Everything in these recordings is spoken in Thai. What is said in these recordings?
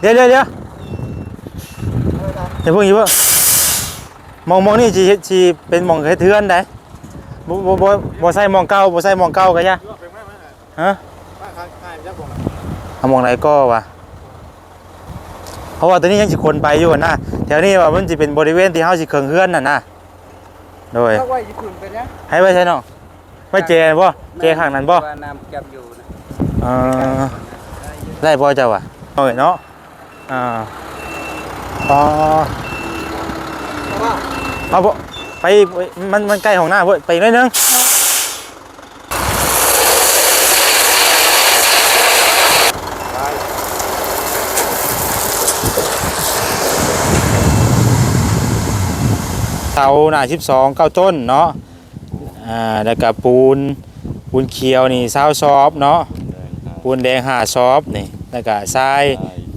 เดี๋ยวเดี๋ยวเดี๋ยวเดี๋ยวเพิ่งอยู่เพิ่งมองมองนี่จีจีเป็นมองเฮ็ดเทือนได้บ่บ่บ่บ่ใส่มองเก่าบ่ใส่มองเก่าก็ย่าฮะเอามองไหนก็วะเพราะว่าตอนนี้ยังสิคนไปอยู่นะแถวนี้ว่ามันสิเป็นบริเวณที่เฮาสิเคิงเฮือนน่ะนะโดยถ้าว่าญี่ปุ่นไปนะให้ไว้ใช่น้องไว้เจบ่เจข้างนั้นบ่ว่าน้ำจับอยู่นะเออได้บ่เจ้าอะโอ้ยเนาะ อ่าอ๋อเพราะว่าเอาบ่ไปไปมันมันใกล้ของหน้าเว้ยไปอีกหนิดนึงเสาหน้า12เก้าต้นเนาะอ่าแล้วก็ปูนปูนเขียวนี่เสาซอฟเนาะปูนแดงห้าซอฟนี่แล้วก็ทราย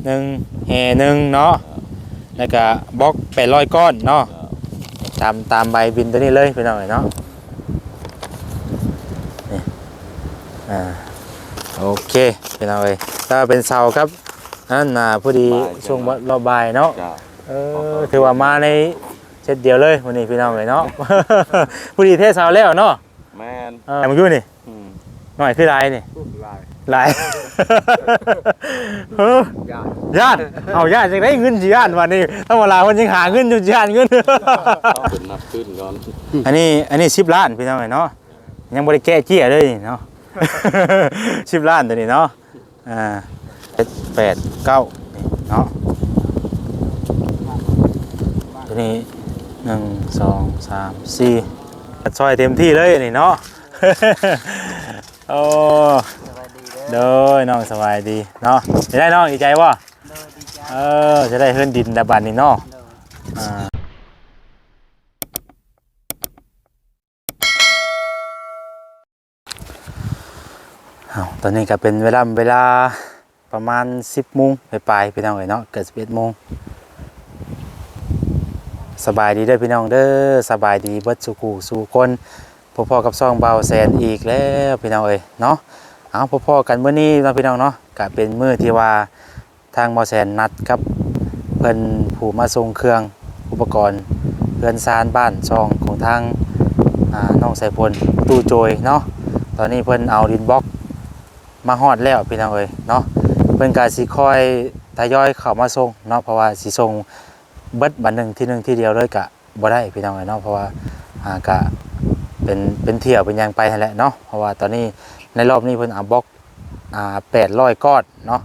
หนึ่ง แห่หนึ่งเนาะแล้วก็บล็อกแปดร้อยก้อนเนาะตามตามใบบินตัวนี้เลยไปหน่อยเนาะนี่อ่าโอเคไปหน่อยถ้าเป็นเสาครับนั่นน่ะพอดีช่วงรอบบ่ายเนาะจ้าเออถือว่ามาในเช็ดเดียวเลยวันนี้พี่น้องเลยเนาะพอดีเทศเสาแล้วเนาะแมนเออมาอยู่นี่อืมหน่อยคือไรนี่พูดลาย หลายเฮ้อยากญาติเอาญาติจะได้เงินสิญาติวันนี้ถ้าเวลาคนยังหาเงินอยู่ญาติเงินต้องเป็นนับขึ้นก่อนอันนี้อันนี้สิบล้านพี่น้องเนาะยังบริแก้เจี้ยเลยเนาะ สิบล้านตัวนี้เนาะอ่าเจ็ดแปดเก้านี่เนาะตัวนี้หนึ่งสองสามสี่ซอยเต็มที่เลยนี่เนาะ โอ้ สบายดีเด้อน้องสบายดีเนาะจะได้น้องดีใจวะเอดีใจเออจะได้เฮือนดินดับบันนี่เนาะอ่าเอาตอนนี้ก็เป็นเวลาเวลาประมาณ 10โมงไปไปพี่น้องเอ้ยเนาะเกิด11โมงสบายดีเด้อพี่น้องเด้อสบายดีเบิดสุขูสู่คนพ่อๆกับซ่องเบาแสนอีกแล้วพี่น้องเอ้ยเนาะ เอาพ่อๆกันเมื้อนี้เนาะพี่น้องเนาะก็เป็นมือที่ว่าทางเบาแสนนัดกับเพิ่นผู้มาส่งเครื่องอุปกรณ์เพื่อนซานบ้านซองของทางน้องสายพลตู้โจยเนาะตอนนี้เพิ่นเอาดินบล็อกมาฮอดแล้วพี่น้องเอ้ยเนาะเพิ่นก็สิคอยทยอยเข้ามาส่งเนาะเพราะว่าสิส่งเบิดบัดหนึ่งที่หนึ่งที่เดียวเลยก็บ่ได้พี่น้องเอ้ยเนาะเพราะว่าอ่าก็เป็นเป็นเที่ยวเป็นยังไปนั่นแหละเนาะเพราะว่าตอนนี้ ในรอบนี้เพิ่นเอาบล็อกอ่า800ก้อนเนาะ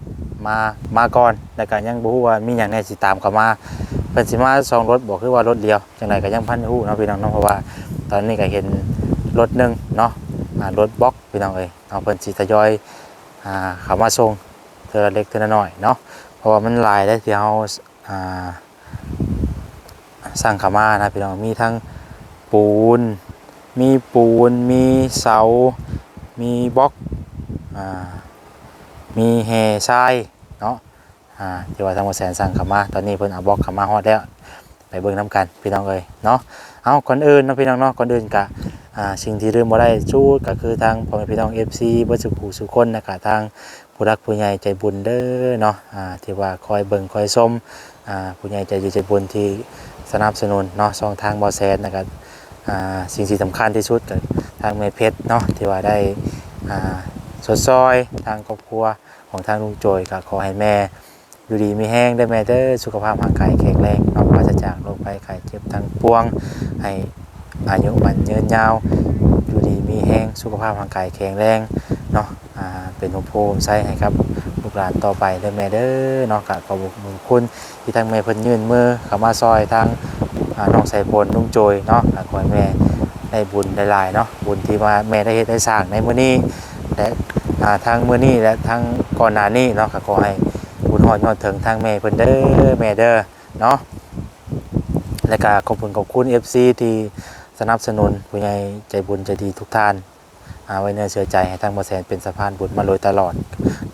มามาก่อนแล้วก็ยังบ่ฮู้ว่ามีหยังแหน่สิตามเข้ามาเพิ่นสิมาสองรถบอกคือว่ารถเดียวจังไดก็ยังพันฮู้เนาะพี่น้องเนาะเพราะว่า ตอนนี้ก็เห็นรถหนึงเนาะอ่ารถบล็อกพี่น้องเอ้ยเอาเพิ่นสิทยอยอ่าเข้ามาส่งเทื่อเล็กเทื่อน้อยเนาะเพราะว่ามันหลายได้ที่เฮาอ่าสร้างเข้ามานะพี่น้องมีทั้งปูน มีปูนมีเสา มีบล็อกอ่ามีแห่ทรายเนาะอ่าที่ว่าทางบแสนสั่งขามา ตอนนี้เพิ่นเอาบล็อกขามาฮอดแล้ว ไปเบิ่งน้ำกันพี่น้องเอ้ยเนาะเอาก่อนอื่นเนาะพี่น้องเนาะก่อนอื่นกะอ่าสิ่งที่ลืมบ่ได้ชูดก็คือทางพ่อแม่พี่น้อง FC เบ่สุขูสุคนนะกะทางผู้รักผู้ใหญ่ใจบุญเด้อเนาะอ่าที่ว่าคอยเบิ่งคอยชมอ่าผู้ใหญ่ใจดีใจบุญที่สนับสนุนเนาะช่องทางบ่แสนนะครับ สิ่งที่สำคัญที่สุดก็ทางแม่เพชรเนาะที่ว่าได้สดซอยทางครอบครัวของทางลุงโจยก็ขอให้แม่อยู่ดีมีแห้งได้แม่เด้อสุขภาพร่างกายแข็งแรงนอกปราศจากโรคภัยไข้เจ็บทั้งปวง ให้อายุมันยืนยาวอยู่ดีมีแห้งสุขภาพร่างกายแข็งแรงเนาะเป็นโฮมโพมใช้ให้ครับลูกหลานต่อไปได้แม่เด้อเนาะก็ขอบคุณที่ทางแม่เพิ่นยื่นมือเข้ามาซอยทาง น้องใส่พลลุงโจยเนาะขอให้แม่ได้บุญได้ลายเนาะบุญที่ว่าแม่ได้เฮ็ดได้สร้างในมื้อนี้และทางมื้อนี้และทางก่อนหน้านี้เนาะก็ขอให้บุญฮอดยอดถึงทางแม่เพิ่นเด้อแม่เด้อเนาะและก็ขอบคุณขอบคุณ FC ที่สนับสนุนผู้ใหญ่ใจบุญใจดีทุกท่านอาไว้เนื้อเชื่อใจให้ทางบ่แสนเป็นสะพานบุญมาโดยตลอด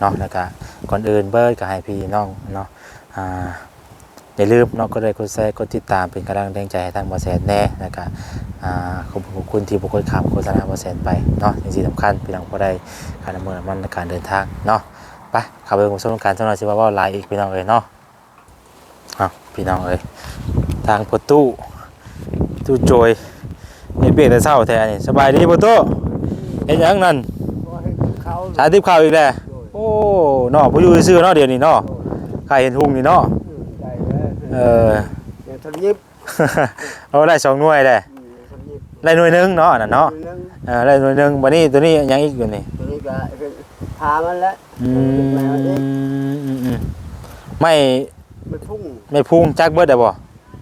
เนาะแล้วก็ก่อนอื่นเบิดก็ให้พี่น้องเนาะอ่า อย่าลืมเนาะก็ได้กดแชร์กดติดตามเป็นกำลังแรงใจให้ทางบ่แสนแน่แล้วก็อ่าขอบคุณขอบคุณที่บุคคลขับโฆษณาเปอร์เซ็นไปเนาะสิ่งสำคัญพี่น้องก็ได้การดำเนินมันการเดินทางเนาะไปขับไปผมชมการสำหรับสิว่าว่าลายอีกพี่น้องเอ้ยเนาะเอาพี่น้องเอ้ยทางประตูตู้โจยนี่เปียกแต่เช้าแท้นี่สบายดีประตูเฮ็ดหยังนั่นให้เขาสาธิตข่าวอีกแล้วโอ้เนาะบ่อยู่ซื่อๆเนาะเดี๋ยวนี้เนาะใครเห็นหุงนี่เนาะ เลยเออเนี่ยทำยิบเอาได้สองหน่วยได้อืมทำยิบได้หน่วยหนึงเนาะอันนั่นเนาะตัวนึงเออได้หน่วยหนึงบัดนี้ตัวนี้ยังอีกอยู่นี่ตัวนี้ก็เป็นพามันแล้วอืมแมวนี่อืมอืมไม่มันพุ่งไม่พุ่งจักเบิดได้บ่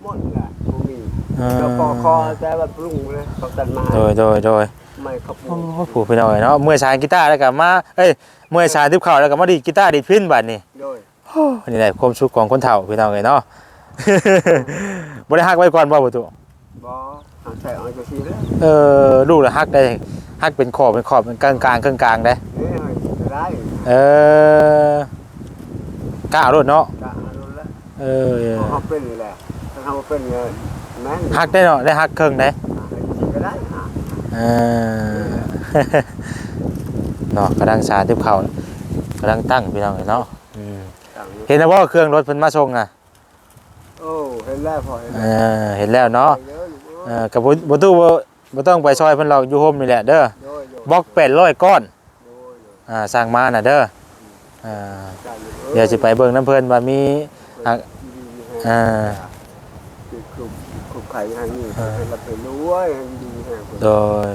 หมดแหละบ่มีเออเราปอกคอแต่ว่าปรุงเลยเขาตัดมาโดยโดยโดยไม่เขาปรุโอ้งโหผู้พี่น้อยเนาะเมื่อชายกีตาร์แล้วก็มาเอ้ยเมื่อชายทิพข่าวแล้วก็มาดีดกีตาร์ดีดพินบัดนี้โดยนี่แหละความสุขของคนเฒ่าพี่น้องเอ้ยเนาะ บ่ได้ฮักไว้ก่อนบ่ประตูบอเอาใส่เอาจะซีแล้วเออลูกละฮักได้ฮักเป็นขอบเป็นขอบเป็นกลางกลางๆครึ่งกลางได้เอ้ยจะได้เออกล้ารถเนาะกะเอาลงแล้วเออเขาเป็นนี่แหละถ้าเขาเป็นเงินแม่นฮักได้เนาะได้ฮักครึ่งได้อะให้ก็ได้อะเออเนาะกำลังชาทิพข่าวกำลังตั้งพี่น้องเอ้ยเนาะอืมต่างนี้เห็นนะว่าเครื่องรถเพิ่นมาส่งอะ โอ้เห็นแล้วพอเห็นเอแล้วอเห็นแล้วเนาะไปเยอะอยู่เออกับบ่บ่ตู้บ่บ่ต้องไปซอยเพิ่นหรอกอยู่โฮมนี่แหละเด้อโดยโดยบล็อก800ก้อนโดยโดยอ่าสร้างมาน่ะเด้ออ่าจ่ายอยู่เดี๋ยวสิไปเบิ่งน้ำเพิ่นว่ามีอะ อ่ากลุ่มกลุ่มไข่ให้นี่ให้เราไปรู้ไว้ให้ดีให้คนโดย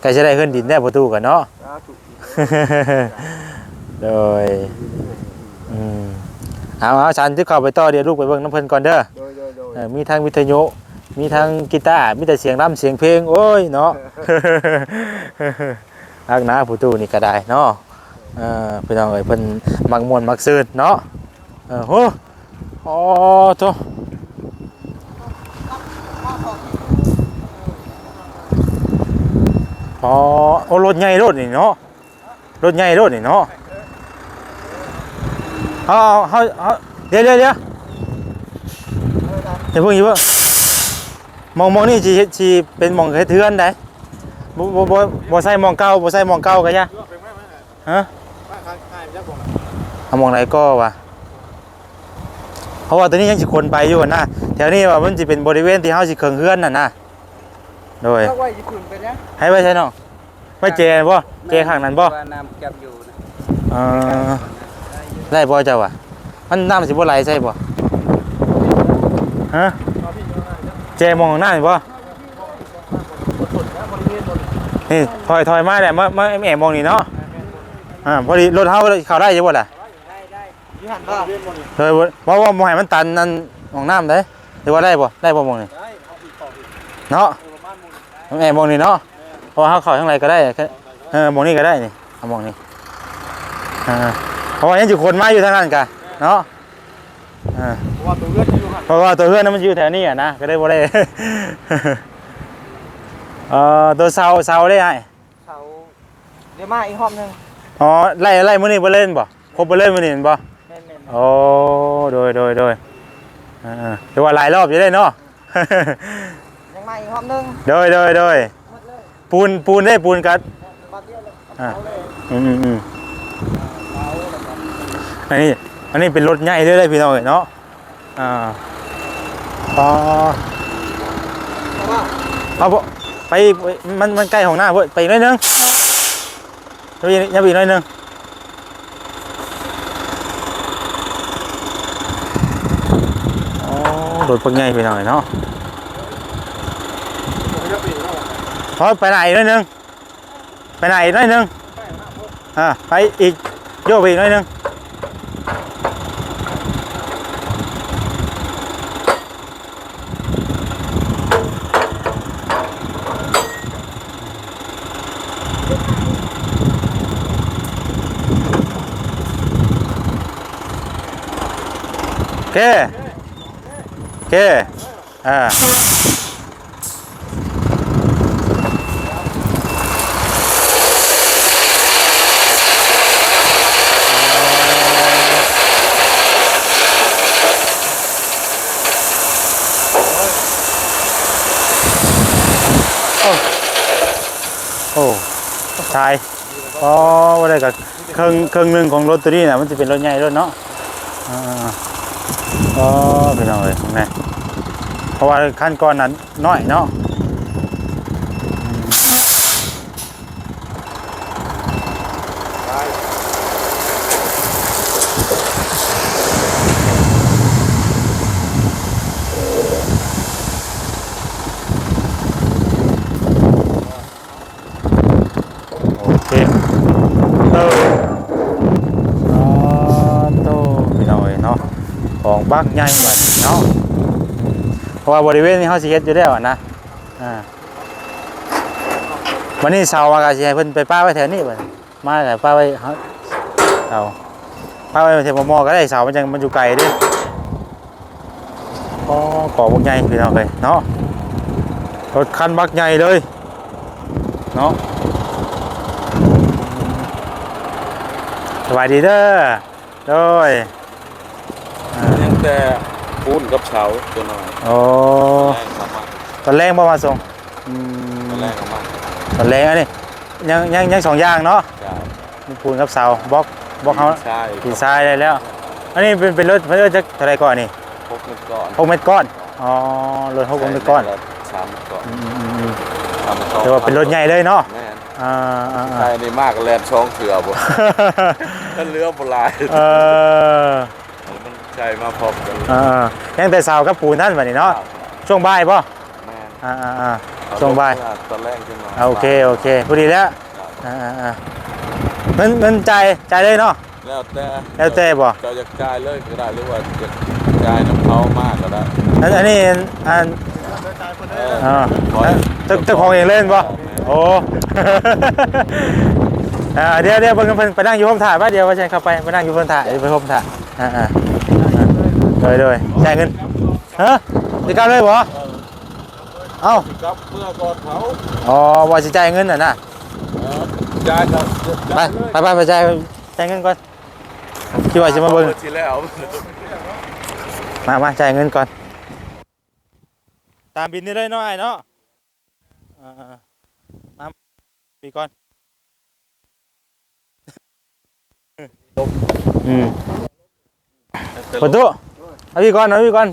ใกล้จะได้ขึ้นดินได้ประตูกันเนาะ สาธุ โดยอืม เอาเอาฉันที่เข้าไปต่อเดี๋ยวลูกไปเบิ่งน้ำเพิ่นก่อนเด้อโดยโดยโดยเออมีทางวิทยุ มีทางกีตาร์มีแต่เสียงร่ำเสียงเพลง โอ้ยเนาะ อักหนาผู้ตู้นี่ก็ได้เนาะเออพี่น้องเอ้ยเพิ่นมักม่วนมักซื่นเนาะเออโหอ๋อโตอ๋อโอ้รถใหญ่รถนี่เนาะรถใหญ่รถนี่เนาะ เอาเอาเอาเอาเดี๋ยวเดี๋ยวเดี๋ยวเดี๋ยวเพิ่งอีกเพิ่งมองมองนี่สิสิเป็นหมองเฮ็ดเทือนได้บ่บ่บ่บ่ใส่หมองเก่าบ่ใส่หมองเก่าก็ย่าฮะเอาหมองไหนก็วะเพราะว่าตัวนี้ยังสิคนไปอยู่นะแถวนี้ว่ามันสิเป็นบริเวณที่เฮาสิเคิงเฮือนน่ะนะโดยถ้าไว้ญี่ปุ่นไปนะให้ไว้ใช่น้องไว้เจบ่เจข้างนั้นบ่ว่าน้ำจับอยู่นะเออ ได้บ่เจ้าว่ะมันน้ำสิบ่ไหลใช่บ่ฮะเจมองหน้านี่บ่นี่ถอยถอยมาแหละมามาแอบมองนี่เนาะอ่าพอดีรถเฮาเข้าได้อยู่บ่ล่ะได้ได้ยี่หันบ่เลยบ่ว่าบ่ให้มันตันนั่นมองน้ำได้หรือว่าได้บ่ได้บ่มองนี่เนาะแอบมองนี่เนาะเพราะว่าเฮาเข้าทางไหนก็ได้แค่เออมองนี่ก็ได้นี่เอามองนี่อ่า เพราะว่ายังสิคนมาอยู่ทางนั้นกะเนาะอ่าว่าตัวเลือดอยู่หันเพราะว่าตัวเพื่อนนั้นมันอยู่แถวนี้อะนะก็ได้บ่ได้เอ่อตัวเสาเสาได้ไงเขาเดี๋ยวมาอีกรอบหนึงอ๋อไล่ไล่มื้อนี้บ่เล่นบ่ครบบ่เล่นมื้อนี้เห็นบ่แม่นแม่นโอ้โดยโดยโดยอ่าแต่ว่าหลายรอบอยู่ได้เนาะยังมาอีกรอบหนึงโดยโดยโดยหมดเลยปูนปูนได้ปูนกัดบัดเดียวเลยอ่าเอาเลยอืมอืมอืม เอาเลยครับ อันนี้อันนี้เป็นรถใหญ่ด้วยเลยพี่น้องเอ้ยเนาะอ่าอ๋อเอาว่าเอาบ่ไปมันมันใกล้ของหน้าเพิ่นไปอีกหน่อยนึงยังอีกยังอีกหน่อยนึงอ๋อรถพวกใหญ่พี่น้อยเนาะพอไปไหนหน่อยนึงไปไหนหน่อยนึงอ่าไปอีกโยกไปอีกหน่อยนึง เคโอเคอ่าโอ้โอ้ชายอ๋อว่าได้กับเครื่องเครื่องหนึ่งของรถตัวนี้นะมันจะเป็นรถใหญ่รถเนาะอ่า อ๋อพี่น้องเอ้ยข้างในเพราะว่าขั้นก่อนนั้นน้อยเนาะ โอเคเอออ๋อโตพี่น้องเอ้ยเนาะของบัก ใหญ่บัดเนาะเพราะว่าบริเวณนี้เฮาสิเฮ็ดอยู่แล้วนะอ่าวันนี้เสาร์ว่าก็สิให้เพิ่นไปป้าไว้แถวนี้บัดมาแต่ป้าไว้เฮาเสาป้าไว้แถวมอก็ได้เสามันจังมันอยู่ไกลเด้อ๋อขอบักใหญ่พี่น้องเอ้ยเนาะรถคันบักใหญ่เลยเนาะสวัสดีเด้อโดย แต่ปูนกับเสาตัวน้อยโอ้แรงเข้ามาตอนแรกบ่มาส่งอืมแรงเข้ามาตอนแรกอันนี้ยังยังยังสองอย่างเนาะจ้ามีปูนกับเสาบล็อกบล็อกเขาใช่ขีดทรายได้แล้ว อันนี้เป็นเป็นรถเพิ่นจะเท่าไหรก่อนนี่พกเงินก่อนหกเมตรก้อนอ๋อรถหกเมตรก้อนสามเม็ดก้อนอืมอืมอืมสามเม็ดก้อนแต่ว่าเป็นรถใหญ่เลยเนาะแม่นอ่าอ่าใช่อ่านี่มากแลนช่องเถื่อบ่ ถ้าเรือโบราณเออมัน ใช่มาพร้อมกันอ่ายังแต่เสากับปูนนั่นบัดนี้เนาะช่วงบ่ายป่ะแม่นอ่าอ่าอ่าช่วงบ่าย ตอนแรกขึ้นมาอ่าโอเค โอเคพอดีแล้วอ่าอ่าอ่าเงินเงินจ่ายจ่ายเลยเนาะ แล้วแต่แล้วแต่บ่ เจ้าจะจ่ายเลยก็ได้หรือว่าจะจ่ายน้ำเขามากก็ได้อันอันนี้อันเอออ่าขอให้เจ้าเจ้าของเองเล่นป่ะโอ้ อ่าเดี๋ยวเดี๋ยวเพิ่นเพิ่นไปนั่งอยู่ห้องถ่ายป่ะเดี๋ยวว่าใช่เข้าไปไปนั่งอยู่ห้องถ่ายเดี๋ยวไปห้องถ่ายอ่าอ่าโดยโดยจ่ายเงินฮะจะกลับเลยบ่เอ้ากับเมื่อก่อนเขาอ๋อว่าสิจ่ายเงินน่ะนะจ่ายครับไปไปไปไปจ่ายจ่ายเงินก่อนคิดว่าจะมาเบิ่งมามาจ่ายเงินก่อน ตามบินนี่เลยเนาะไอ้เนาะอ่าๆมาปีก่อนอืมประตู เอาพี่ก่อนเอาพี่ก่อน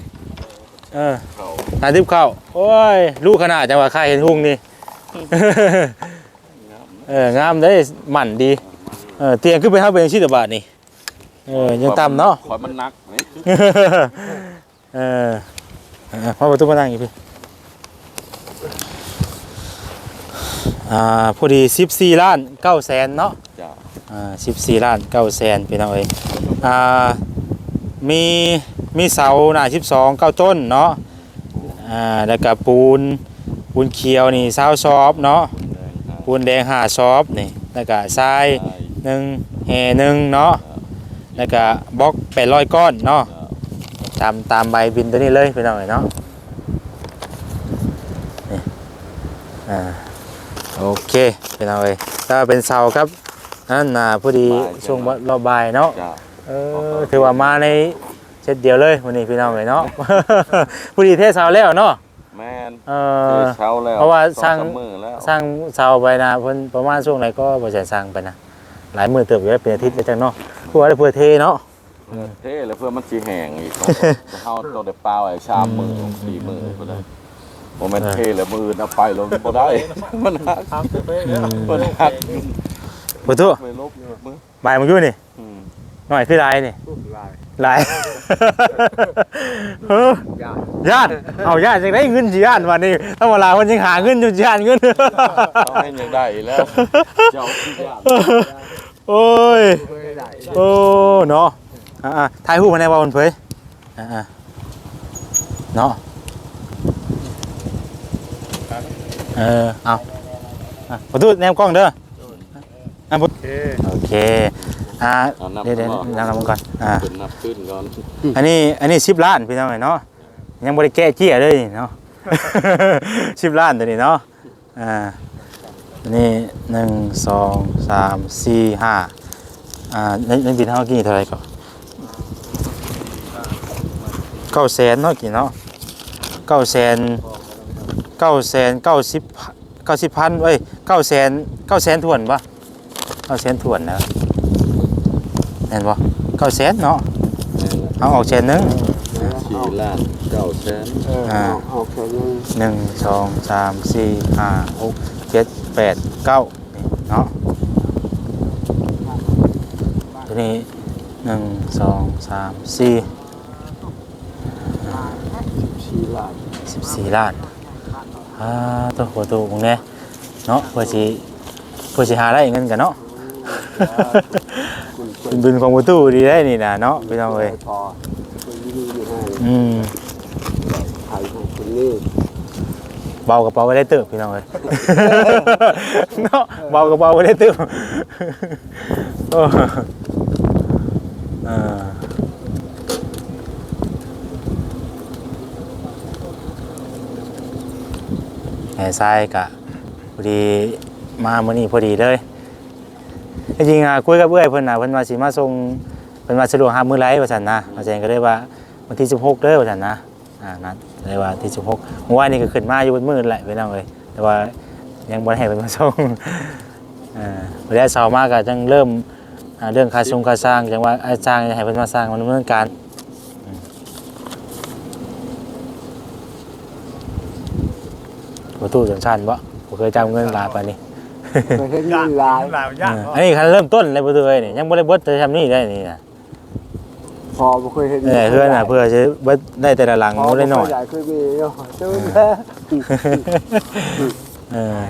เออเขาหาทิพย์เข้าโอ้ยลูกขนาดจังหวะใครเห็นหุ่งนี่เอองามได้หมั่นดีเออเตียงขึ้นไปห้าเป็นชิตบาทนี่เออยังต่ำเนาะขอยมันหนักนี่เออเออพอประตูมานั่งอีกพี่อ่าพอดี14ล้าน9แสนเนาะจ้าอ่า14ล้าน9แสนพี่น้องเอ้ยอ่า มีมีเสาหน้า12 9ต้นเนาะอ่าแล้วก็ปูนปูนเขียวนี่20ซอบเนาะปูนแดง5ซอบนี่แล้วก็ทรายหนึ่งแห่หนึ่งเนาะแล้วก็บล็อก800ก้อนเนาะตามตามใบบินตัวนี้เลยพี่น้องเอ้ยเนาะนี่อ่าโอเคพี่น้องเอ้ยถ้าเป็นเสาครับนั่นน่ะพอดีช่วงรอบบ่ายเนาะจ้า เออถือว่ามาในเซตเดียวเลยวันนี้พี่น้องเอ้ยเนาะพอดีเทศเสาแล้วเนาะแม่นเอเอออเช้าแล้วเพราะว่าสร้างอมือแล้วสร้างเสาไปนะเพิ่นประมาณช่วงไหนก็บ่ใช่สร้างไปนะหลายมือเติบอยู่แล้วเป็นอาทิตย์แล้วจังเนาะเพื่อว่าได้เพื่อเทเนาะเท่แล้วเพื่อมันสิแห้งอีกเขาจะเฮาต้องได้เปล่าไอ้ชามมือสี่มือบ่ได้บ่แม่นเท่แล้วมืออื่นเอาไปลงบ่ได้มันหักมันหักประตูไปลบมือบ่ายมึงอยู่นี่อืม หน่อยคือลายนี่ลายหลายเฮ้ยยากญาติเอาญาติจะได้เงินสิญาติวันนี้ถ้าเวลาคนยังหาเงินอยู่สิญาติเงินต้องให้ยังได้อีกแล้วเจ้าที่ยากโอ้ยไม่ได้โอ้เนาะอ่าๆถ่ายรูปมาในว่าบนเผยอ่าๆเนาะเออเอาอะประตูแนมกล้องเด้ออะประตูโอเค อ่าเอานับเดี๋ยวเดี๋ยวก่อน นับนับก่อนอ่าขึ้นนับขึ้นก่อนอันนี้อันนี้สิบล้านพี่น้องเนาะยังบริแก้เจี้ยเลยนี่เนาะ สิบล้านตัวนี้เนาะอ่าอันนี้หนึ่งสองสามสี่ห้าอ่าในในบินเท่ากี่เท่าไหรก่อนเก้าแสนเนาะกี่เนาะเก้าแสนเก้าแสนเก้าสิบเก้าสิบพันเอ้ยเก้าแสนเก้าแสนถ่วนปะเก้าแสนถ่วนนะ ห็นบ่เก้าแสนเนาะเอาออกแสนหนึงสี่ล้านเก้าแสนเออเอาเอาแค่นั้นหนึ่งสองสามสี่ห้าหกเจ็ดแปดเก้านี่เนาะตัวนี้หนึ่งสองสามสี่สี่ล้านสิบสี่ล้านอ่าตัวหัวตัวมึงเนี่ยเนาะเพื่อสิเพื่อสิหาได้เงินกันเนาะคุณ เป็นบุญของประตูดีได้นี่นะเนาะพี่น้องเอ้ยพอคนที่นี่ให้อืมไทยของคนนี้เบากระเป๋าไว้ได้เติบพี่น้องเอ้ยเนาะเบากระเป๋าไว้ได้เติบโอ้อ่าแห่ทรายกะพอดีมามื้อนี้พอดีเลย จริงๆอะคุยกับเอื้อยเพิ่นน่ะเพิ่นว่าสิมาส่งเพิ่นว่าสะดวกหามื้อไรว่าซั่นนะอาจารย์ก็เลยว่าวันที่ 16เด้อว่าซั่นนะอ่านัดเลยว่าที่ 16เมื่อวานนี้ก็ขึ้นมาอยู่บนมื้อแหละพี่น้องเอ้ยแต่ว่ายังบ่ได้ให้เพิ่นมาส่งอ่าพอได้เช้ามาก็จังเริ่มอ่าเรื่องค่าทรงค่าสร้างจังว่าอาจารย์ให้เพิ่นมาสร้างมันดำเนินการประตูสัญชาติบ่บ่เคยจำเงินลายปานนี้ เคยเห็นเงินหลายหลายยากอันนี้คันเริ่มต้นเลยประตูเอ้ยนี่ยังบ่ได้เบิดแต่ทำนี่ได้นี่นะพอบ่เคยเห็นเออเพื่อนน่ะเพื่อจะเบิดได้แต่ละหลังพอบ่ได้น้อยเคยเคยมีเนาะเจ้าแม่เออ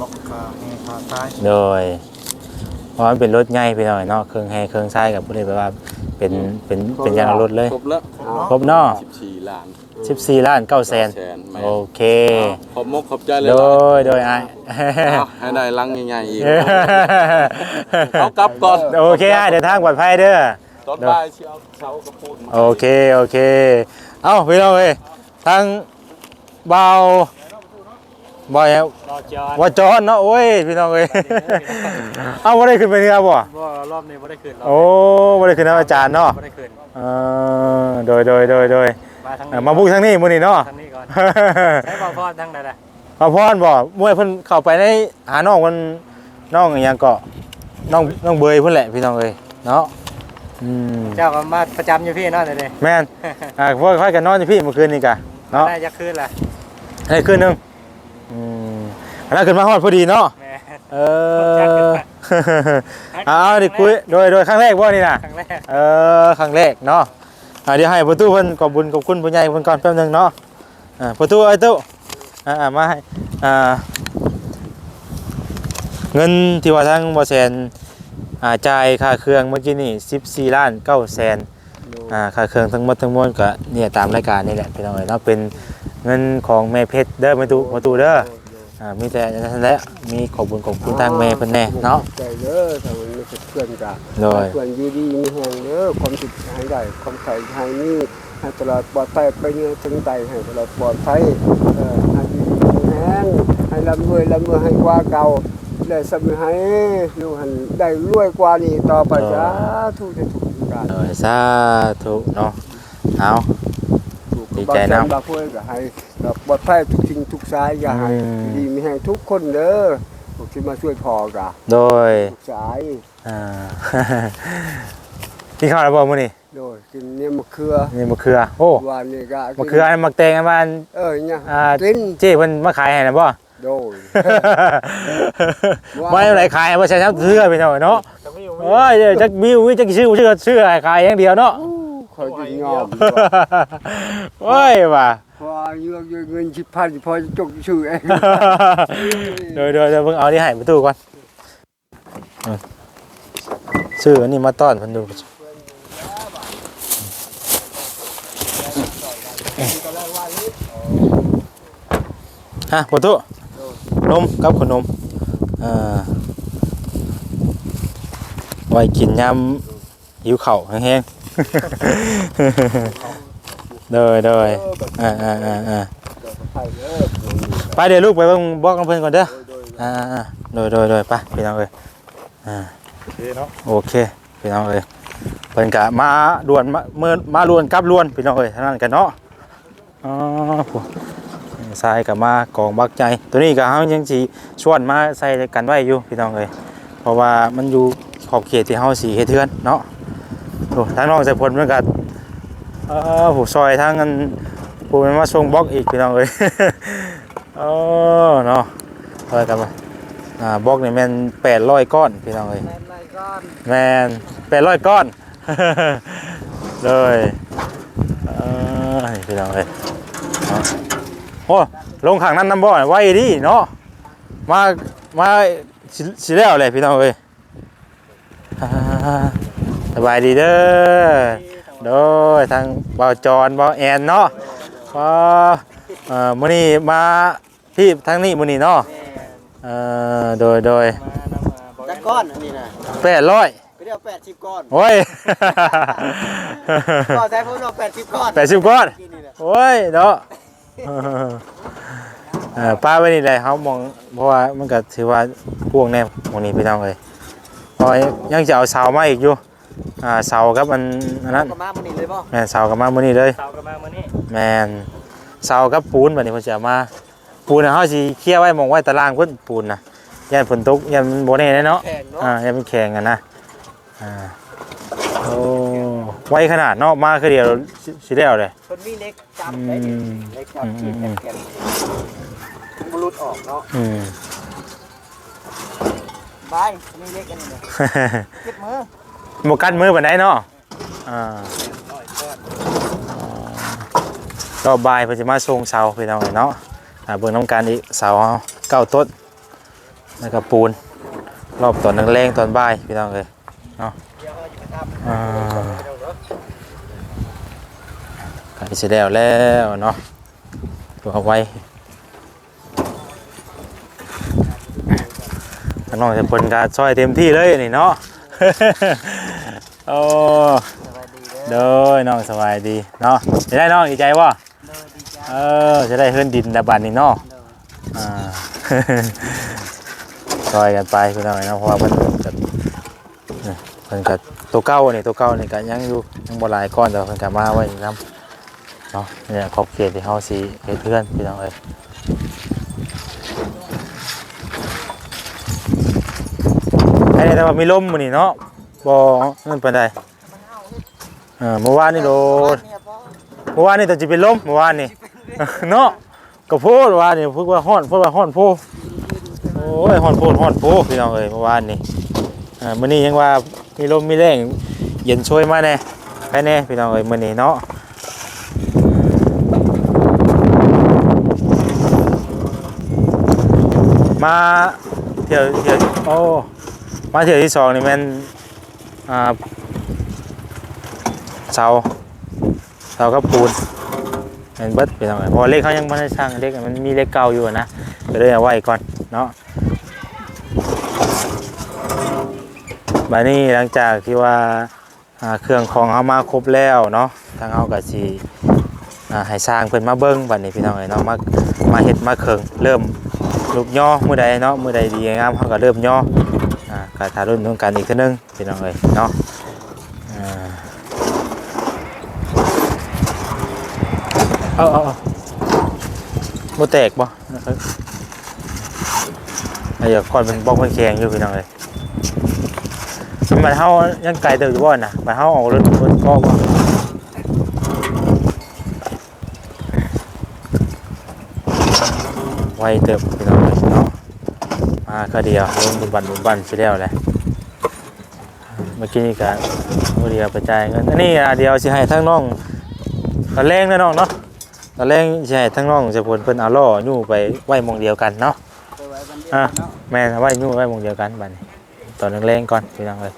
บอกขาแห่ขาซ้ายโดยเพราะมันเป็นรถใหญ่ไปหน่อยเนาะเครื่องแฮเครื่องซ้ายกับบ่ได้แบบว่าเป็นเป็นเป็นยางรถเลยครบแล้วครบเนาะสิบสี่ล้าน 14ล้าน9แสนแสนแม่ โอเค ขอบมกขอบใจเลยโดยโดยอ้ายเอาให้ได้ลังใหญ่ๆอีก เอากลับก่อนโอเคอ้ายเดินทางปลอดภัยเด้อ ตอนบ่ายเชียวเช้ากระพูดมาโอเค โอเค เอ้าพี่น้องเอ้ยทางเบาบอยรอจอดว่าจอนเนาะโอ้ยพี่น้องเอ้ยเอาบ่ได้ขึ้นไปนี่ครับบ่ว่ารอบนี้ไม่ได้คืนรอบโอ้บ่ได้ขึ้นนะอาจารย์เนาะไม่ได้คืนเออโดยโดยโดยโดย มาทางเอ่อมาบุกทางนี้มื้อนี้เนาะ ทางนี้ก่อน ใช้บอลพอดทางใดล่ะมาพรบ่มวยเพิ่นเข้าไปในหาน้องมันน้องอีหยังก็น้องน้องเบยเพิ่นแหละพี่น้องเอ้ยเนาะอืมเจ้าก็มาประจำอยู่พี่เนาะเดี๋ยวนี้แม่นอ่าพวกค่อยกันนอนอยู่พี่เมื่อคืนนี่กะเนาะได้จะคืนล่ะได้คืนหนึงอืมแล้วขึ้นมาฮอดพอดีเนาะแม่ เออ เอาดิคุยโดยโดยครั้งแรกบ่นี่น่ะ ครั้งแรก เออครั้งแรกเนาะ อ่าเดี๋ยวให้ประตูเพิ่นขอบบุญขอบคุณผู้ใหญ่เพิ่นก่อนแป๊บนึงเนาะอ่าประตูไอ้ตู้อ่ามาให้อ่าเงินที่ว่าทางบ่แสนอ่าจ่ายค่าเครื่องเมื่อกี้นี่14ล้าน9แสนอ่าค่าเครื่องทั้งหมดทั้งมวลก็เนี่ยตามรายการนี่แหละพี่น้องเอ้ยเนาะเป็นเงินของแม่เพชรเด้อประตูประตูเด้อ อ่ามีแต่อันนั้นแหละมีขอบบุญขอบคุณทางแม่เพิ่นแน่เนาะใจเด้อถ้ามันไม่เพื่อนกันโดยเพื่อนอยู่ดีมีแหงเด้อความสุขให้ได้ความใส่ให้นี่ให้ตลอดปลอดภัยไปเนื้อถึงใจให้ตลอดปลอดภัยเออให้อยู่ดีมีแหงให้ร่ำรวยร่ำรวยให้กว่าเก่าและสำให้ลูกหันได้รวยกว่านี้ต่อไปจ้าทุกจะถูกการโดยสาธุเนาะเอาถูก ดีใจนำ บางคนก็ให้ปลอดภัยทุกสิ่งทุกสายอย่าให้อืม ดีมีแหงทุกคนเด้อพวกที่มาช่วยพอกะโดยทุกสายอ่า กินข้าวแล้วบ่มื้อนี้โดยกินเนี่ยมะเขือนี่มะเขือ โอ้วานนี่ก็กินมะเขืออันมักแตงอันบ้านเออเนี่ยอ่า กินเจ้เพิ่นมาขายให้น่ะบ่ โดยบ่ได้ขายบ่ใช่ครับเสื้อพี่น้องเนาะจะไม่อยู่โอ้ยเดี๋ยวจักมิวจักชื่อชื่อชื่อขายอย่างเดียวเนาะ คอยจะยอมโอ้ยว่ะพออายุเงินชิพันพอจะจกชื่อเองโดยโดยเดี๋ยวเพิ่งเอาที่ให้ประตูก่อนอืมซื้ออันนี้มาต้อนเพิ่นดูฮะประตูนมกับขนมเอ่อไว้กินยำหิวเข่าวแห้งๆ โดยโดยอ่าอ่าอ่าอ่าไปเดี๋ยวลูกไปเบิ่งบอกกับเพื่อนก่อนเด้ออ่าอ่าโดยโดยโดยไปพี่น้องเอ้ยอ่าโอเคเนาะโอเคพี่น้องเอ้ยเพิ่นกะมาด่วนมาเมื่อมาด่วนกลับด่วนพี่น้องเอ้ยเท่านั้นกันเนาะอ๋อผู้ทรายกับมากองบักใจ ตัวนี้ก็เฮายังสิชวนมาใส่กันไว้อยู่พี่น้องเอ้ยเพราะราะว่ามันอยู่ขอบเขตที่เฮาสีเฮ็ดเทือนเนาะ โอ้ทางน้องใส่ผลเหมือนกันเออผู้ซอยทางกันผู้มันมาส่งบล็อกอีกพี่น้องเอ้ยเออเนาะเออกันมาอ่าบล็อกนี่แม่น800ก้อนพี่น้องเอ้ยแม่นไรก้อนแม่น800ก้อนเลยเออนี่พี่น้องเอ้ยเนาะโอ้ลงข้างนั้นน้ำบ่อไว้ดิเนาะมามาสิสิแล้วเลยพี่น้องเอ้ยอ่าส บายดีเด้อโดยทางเบาจอนเบาแอนเนาะก็เอ่อมื้อนี้มาที่ทางนี้มื้อนี้เนาะเอ่อโดยโดยจักก้อนอันนี้นะแปดร้อยก็เรียกแปดสิบก้อนโอ้ยก็ใช้พวกเราแปดสิบก้อนแปดสิบก้อนกินนี่แหละโอ้ยเนาะเออป้าไว้นี่เลยเขามองเพราะว่ามันก็ถือว่าพวกแน่หมองนี้พี่น้องเลยเพราะยังจะเอาเสามาอีกอยู่ อ่าเสากับอันอันนั้นก็มามันนี่เลยป่ะแม่นเสากับมามื้อนี้เลยเสาก็มามันนี่แม่นเสากับปูนบัดนี้เพิ่นสิเอามา ปูนน่ะเฮาสิเคลียร์ไว้หมองไว้ตารางเพิ่นปูนน่ะย่านฝนตกย่านมันบ่แน่เนาะแข่งเนาะอ่าย่านมันแข็งกันนะอ่าโอ้ไวขนาดเนาะมาคือเดียวสิสิได้เอาเลยคนมีเล็กจับได้ดิอืม เล็กจับขีดอืมแข็งๆมันหลุดออกเนาะอืม บายมีเล็กอันนี้เนี่ยเก็บมือ บกัดมือปานใดเนาะอ่าก็บ่ายเพิ่นสิมาส่งเสาพี่น้องเนาะอ่าเบิ่งน้ำกันอีกเสาเฮาเก้าต้นแล้วก็ปูน รอบตอนแรงๆตอนบ่ายพี่น้องเอ้ยเนาะไปทำอ่าไปดูเนาะใกสิแล้วแล้วเนาะตัวเอาไว้น้องจะเพิ่นก็ช่วยเต็มที่เลยนี่เนาะ โอ้สวัสดีเด้อเด้อน้องสบายดีเนาะจะได้น้องดีใจบ่เด้อดีจ้าเออจะได้เฮือนดินดาบันนี่เนาะเด้ออ่าซอยกันไปพี่น้องเนาะเพราะว่าเพิ่นก็เนี่ยเพิ่นก็ตัวเก่านี่ตัวเก่านี่ก็ยังอยู่ยังบ่หลายก้อนแต่เพิ่นก็มาไว้นํเนาะเนี่ยขอบเขตที่เฮาสิเฮ็ดเพื่อนพี่น้องเอ้ยไอ้แต่ว่ามีลมมื้อนี้เนาะ บ่นั่นปานใดเออเมื่อวานนี่โดนเนี่ยพ่อเมื่อวานนี่แต่จะเป็นลมเมื่อวานนี่เนาะก็โพดว่านี่พูดว่าฮ้อนพูดว่าฮ้อนโพโอ้ยฮ้อนโพดฮ้อนโพพี่น้องเอ้ยเมื่อวานนี่อ่ามื้อนี้ยังว่ามีลมมีแรงเย็นช่วยมาแน่ไปแน่พี่น้องเอ้ยมื้อนี้เนาะมาเที่ยวเที่ยวโอ้มาเที่ยวที่สองนี่แม่น เสาเสากับปูนแมันเบิดไปทำไมเพอเลขเขายังไม่ได้สร้างเลขมันมีเลขเก่าอยู่อะนะก็เลยเอาไว้ก่อนเนาะบานี้หลังจากที่ว่าเครื่องของเอามาครบแล้วเนาะทางเอากับสีให้สร้างเพิ่นมาเบิ้งบัดนี้พี่น้องเอ้ยเนาะมามาเฮ็ดมาเคิงเริ่มลูกย่อมือใดเนาะมือใดดีงามเขาก็เริ่มย่อ กาทารุ่นต้องการอีกทีนึงพี่น้องเอ้ยเนาะเอาเอาเอาบ่แตกบ่นะครับไอ้เดี๋ยวก่อนเป็นบล็อกมันแข็งอยู่พี่น้องเลยมันเฮายังไกลเติบอยู่บ่น่ะมันเฮาออกรถรถก็บ่ไวเติบพี่น้องเลย มาก็เดียวลงบุญบันบุญบันสิแล้วแหละเมื่อกี้นี่ก็บ่เดียวไปจ่ายเงินอันนี้อะเดียวสิให้ทั้งน้องตอนแรงนะน้องเนาะตอนแรกใช่ทั้งน้องจะพลเพิ่นเอาล่อยู่ไปไหว้มองเดียวกันเนาะอะแม่นเอาไว้ยู่ไว้หมองเดียวกันบัดนี้ตอนแรงๆก่อนพี่น้องเลย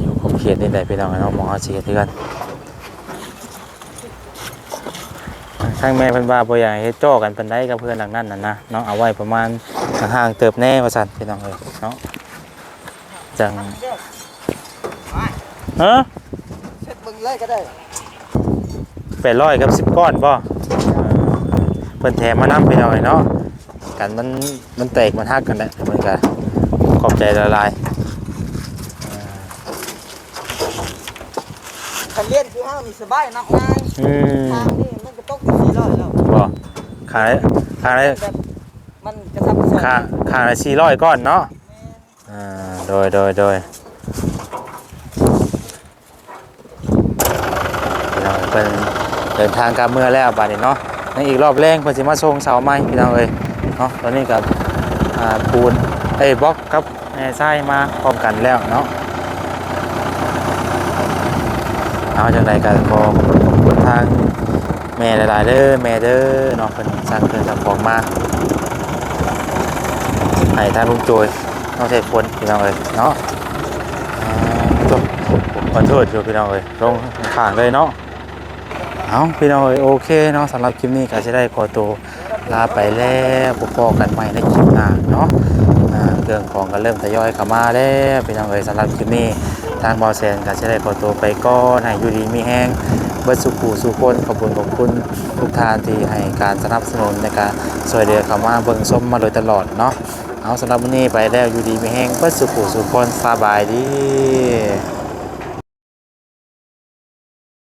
อยู่ขอบเขตนี่ได้พี่น้องเนาะมองเอาสิเฮ็ดคือกันางแม่เพิ่นว่าบ่อยากให้เฮ็ดจ้อกันปานใดกับเพื่อนหลังนั้นน่ะนะเนาะเอาไว้ประมาณห่างๆเติบแน่ว่าซั่นพี่น้องเอ้ยเนาะจังฮะเช็ดมึงเลยก็ได้แปดร้อยกับสิบก้อนป่ะเพิ่นแถมมานับไปหน่อยเนาะกันมันมันแตกมันหักกันแหละเหมือนกันขอบใจละลายคันเล่นคือห้านี่สบายนักง่าย อืมทางนี่มันางละข้างละแบบมันกระทับกระส่งข้างข้างละสี่ร้อยก้อนเนาะอ่าโดยโดยโดยพี่น้องเป็นเดินทางกลับเมื่อแล้วบาดนี้เนาะในอีกรอบแรงเพิ่นสิมาส่งเสาไม้พี่น้องเอ้ยเนาะตอนนี้กับอ่าปูนเอ้ยบล็อกกับแม่ทรายมาพร้อมกันแล้วเนาะเอาจังไดก็ขอขอบคุณทาง แม่หลายๆเด้อแม่เด้อเนาะเพิ่นสั่งเครื่องสั่งของมาให้ทางลุงโจยน้องเทศพลพี่น้องเอ้ยเนาะจบขอโทษพี่น้องเอ้ยลงข้างเลยเนาะเอาพี่น้องเอ้ยโอเคเนาะสำหรับคลิปนี้ก็จะได้ขอตัวลาไปแล้วพบกันใหม่ในคลิปหน้าเนาะเครื่องของก็เริ่มทยอยเข้ามาแล้วพี่น้องเอ้ยสำหรับคลิปนี้ทางบอลแซนก็จะได้ขอตัวไปก่อนให้อยู่ดีมีแห้ง เบิดสุขูสุคนขอบคุณขอบคุณทุกทานที่ให้การสนับสนุนในการสวยเดือคำว่าเบิ่งส้มมาโดยตลอดเนาะเอาสำหรับวันนี้ไปแล้วอยู่ดีไม่แห้งเพื่อสุขุสุขคนสบายดี